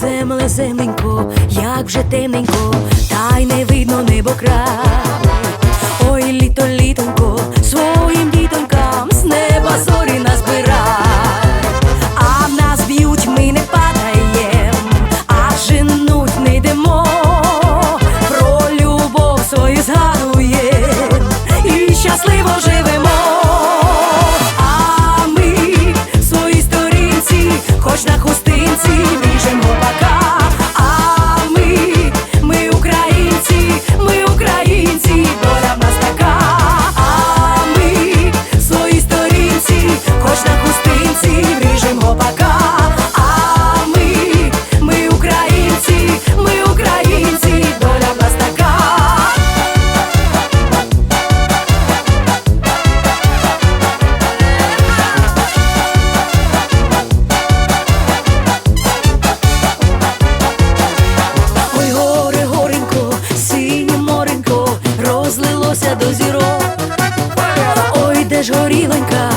земле, земленько, як вже темненько, та й не видно небо Ой, літо, літонько, своїм дітонкам з неба зорі назбирай, а нас б'ють, ми не падаєм, а женуть не йдемо, про любов свою згадує і щасливо живе. теж горіленька.